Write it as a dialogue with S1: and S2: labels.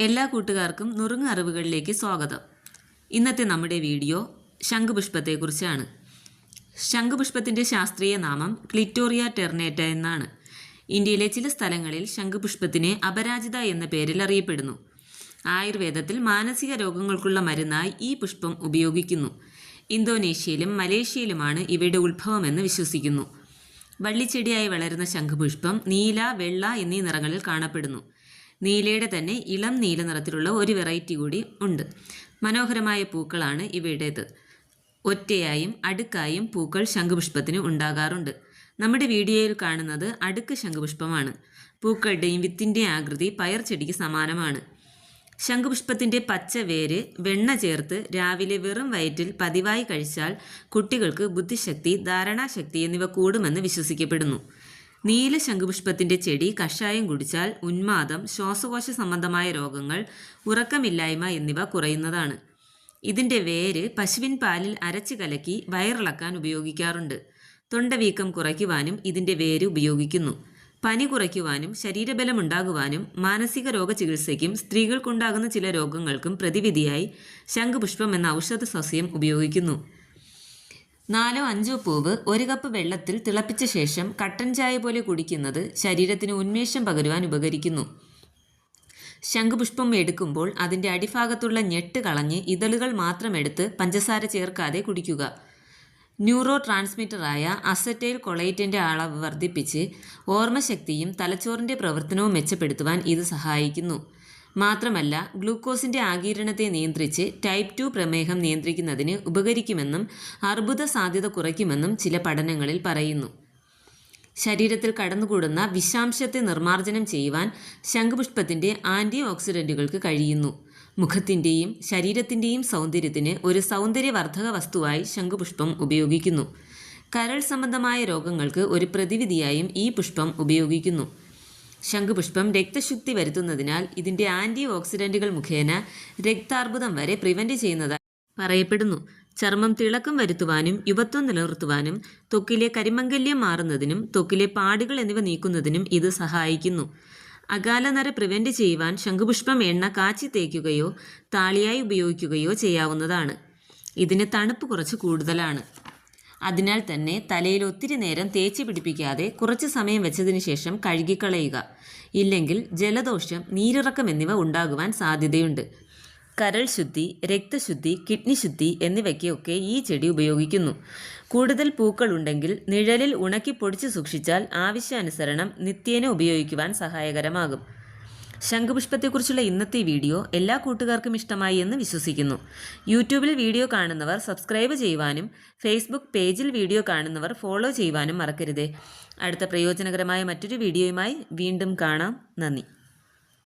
S1: എല്ലാ കൂട്ടുകാർക്കും നുറുങ്ങ് അറിവുകളിലേക്ക് സ്വാഗതം. ഇന്നത്തെ നമ്മുടെ വീഡിയോ ശംഖുപുഷ്പത്തെക്കുറിച്ചാണ്. ശംഖുപുഷ്പത്തിന്റെ ശാസ്ത്രീയ നാമം ക്ലിറ്റോറിയ ടെർനേറ്റ എന്നാണ്. ഇന്ത്യയിലെ ചില സ്ഥലങ്ങളിൽ ശംഖുപുഷ്പത്തിനെ അപരാജിത എന്ന പേരിൽ അറിയപ്പെടുന്നു. ആയുർവേദത്തിൽ മാനസിക രോഗങ്ങൾക്കുള്ള മരുന്നായി ഈ പുഷ്പം ഉപയോഗിക്കുന്നു. ഇന്തോനേഷ്യയിലും മലേഷ്യയിലുമാണ് ഇവയുടെ ഉത്ഭവമെന്ന് വിശ്വസിക്കുന്നു. വള്ളിച്ചെടിയായി വളരുന്ന ശംഖുപുഷ്പം നീല വെള്ള എന്നീ നിറങ്ങളിൽ കാണപ്പെടുന്നു. നീലയുടെ തന്നെ ഇളം നീല നിറത്തിലുള്ള ഒരു വെറൈറ്റി കൂടി ഉണ്ട്. മനോഹരമായ പൂക്കളാണ് ഇവയുടേത്. ഒറ്റയായും അടുക്കായും പൂക്കൾ ശംഖുപുഷ്പത്തിന് ഉണ്ടാകാറുണ്ട്. നമ്മുടെ വീഡിയോയിൽ കാണുന്നത് അടുക്ക് ശംഖുപുഷ്പമാണ്. പൂക്കളുടെയും വിത്തിന്റെ ആകൃതി പയർ ചെടിക്ക് സമാനമാണ്. ശംഖുപുഷ്പത്തിന്റെ പച്ച വേര് വെണ്ണ ചേർത്ത് രാവിലെ വെറും വയറ്റിൽ പതിവായി കഴിച്ചാൽ കുട്ടികൾക്ക് ബുദ്ധിശക്തി ധാരണാശക്തി എന്നിവ കൂടുമെന്ന് വിശ്വസിക്കപ്പെടുന്നു. നീല ശംഖുപുഷ്പത്തിന്റെ ചെടി കഷായം കുടിച്ചാൽ ഉന്മാദം ശ്വാസകോശ സംബന്ധമായ രോഗങ്ങൾ ഉറക്കമില്ലായ്മ എന്നിവ കുറയുന്നതാണ്. ഇതിന്റെ വേര് പശുവിൻ പാലിൽ അരച്ച് കലക്കി വയറിളക്കാൻ ഉപയോഗിക്കാറുണ്ട്. തൊണ്ടവീക്കം കുറയ്ക്കുവാനും ഇതിന്റെ വേര് ഉപയോഗിക്കുന്നു. പനി കുറയ്ക്കുവാനും ശരീരബലം ഉണ്ടാകുവാനും മാനസിക രോഗ ചികിത്സയ്ക്കും സ്ത്രീകൾക്കുണ്ടാകുന്ന ചില രോഗങ്ങൾക്കും പ്രതിവിധിയായി ശംഖുപുഷ്പം എന്ന ഔഷധ സസ്യം ഉപയോഗിക്കുന്നു. നാലോ അഞ്ചോ പൂവ് ഒരു കപ്പ് വെള്ളത്തിൽ തിളപ്പിച്ച ശേഷം കട്ടൻ ചായ പോലെ കുടിക്കുന്നത് ശരീരത്തിന് ഉന്മേഷം പകരുവാൻ ഉപകരിക്കുന്നു. ശംഖുപുഷ്പം എടുക്കുമ്പോൾ അതിന്റെ അടിഭാഗത്തുള്ള ഞെട്ട് കളഞ്ഞ് ഇതളുകൾ മാത്രം എടുത്ത് പഞ്ചസാര ചേർക്കാതെ കുടിക്കുക. ന്യൂറോ ട്രാൻസ്മിറ്ററായ അസറ്റൈൽ കൊളൈറ്റിന്റെ അളവ് വർദ്ധിപ്പിച്ച് ഓർമ്മശക്തിയും തലച്ചോറിന്റെ പ്രവർത്തനവും മെച്ചപ്പെടുത്തുവാൻ ഇത് സഹായിക്കുന്നു. മാത്രമല്ല ഗ്ലൂക്കോസിന്റെ ആകിരണത്തെ നിയന്ത്രിച്ച് ടൈപ്പ് ടു പ്രമേഹം നിയന്ത്രിക്കുന്നതിന് ഉപകരിക്കുമെന്നും അർബുദ സാധ്യത കുറയ്ക്കുമെന്നും ചില പഠനങ്ങളിൽ പറയുന്നു. ശരീരത്തിൽ കടന്നുകൂടുന്ന വിഷാംശത്തെ നിർമ്മാർജനം ചെയ്യുവാൻ ശംഖുപുഷ്പത്തിന്റെ ആന്റി ഓക്സിഡന്റുകൾക്ക് കഴിയുന്നു. മുഖത്തിന്റെയും ശരീരത്തിന്റെയും സൗന്ദര്യത്തിന് ഒരു സൗന്ദര്യവർദ്ധക വസ്തുവായി ശംഖുപുഷ്പം ഉപയോഗിക്കുന്നു. കരൾ സംബന്ധമായ രോഗങ്ങൾക്ക് ഒരു പ്രതിവിധിയായും ഈ പുഷ്പം ഉപയോഗിക്കുന്നു. ശംഖുപുഷ്പം രക്തശുദ്ധി വരുത്തുന്നതിനാൽ ഇതിന്റെ ആന്റി ഓക്സിഡന്റുകൾ മുഖേന രക്താർബുദം വരെ പ്രിവെന്റ് ചെയ്യുന്നതായി പറയപ്പെടുന്നു. ചർമ്മം തിളക്കം വരുത്തുവാനും യുവത്വം നിലനിർത്തുവാനും ത്വക്കിലെ കരിമംഗല്യം മാറുന്നതിനും ത്വക്കിലെ പാടുകൾ എന്നിവ നീക്കുന്നതിനും ഇത് സഹായിക്കുന്നു. അകാലനര പ്രിവെന്റ് ചെയ്യുവാൻ ശംഖുപുഷ്പം എണ്ണ കാച്ചി തേക്കുകയോ താളിയായി ഉപയോഗിക്കുകയോ ചെയ്യാവുന്നതാണ്. ഇതിന് തണുപ്പ് കുറച്ച് കൂടുതലാണ്. അതിനാൽ തന്നെ തലയിൽ ഒത്തിരി നേരം തേച്ച് പിടിപ്പിക്കാതെ കുറച്ച് സമയം വെച്ചതിന് ശേഷം കഴുകിക്കളയുക. ഇല്ലെങ്കിൽ ജലദോഷം നീരിറക്കം എന്നിവ ഉണ്ടാകുവാൻ സാധ്യതയുണ്ട്. കരൾ ശുദ്ധി രക്തശുദ്ധി കിഡ്നി ശുദ്ധി എന്നിവയ്ക്കൊക്കെ ഈ ചെടി ഉപയോഗിക്കുന്നു. കൂടുതൽ പൂക്കൾ ഉണ്ടെങ്കിൽ നിഴലിൽ ഉണക്കി പൊടിച്ച് സൂക്ഷിച്ചാൽ ആവശ്യാനുസരണം നിത്യേന ഉപയോഗിക്കുവാൻ സഹായകരമാകും. ശംഖുപുഷ്പത്തെക്കുറിച്ചുള്ള ഇന്നത്തെ വീഡിയോ എല്ലാ കൂട്ടുകാർക്കും ഇഷ്ടമായി എന്ന് വിശ്വസിക്കുന്നു. യൂട്യൂബിൽ വീഡിയോ കാണുന്നവർ സബ്സ്ക്രൈബ് ചെയ്യുവാനും ഫേസ്ബുക്ക് പേജിൽ വീഡിയോ കാണുന്നവർ ഫോളോ ചെയ്യുവാനും മറക്കരുതേ. അടുത്ത പ്രയോജനകരമായ മറ്റൊരു വീഡിയോയുമായി വീണ്ടും കാണാം. നന്ദി.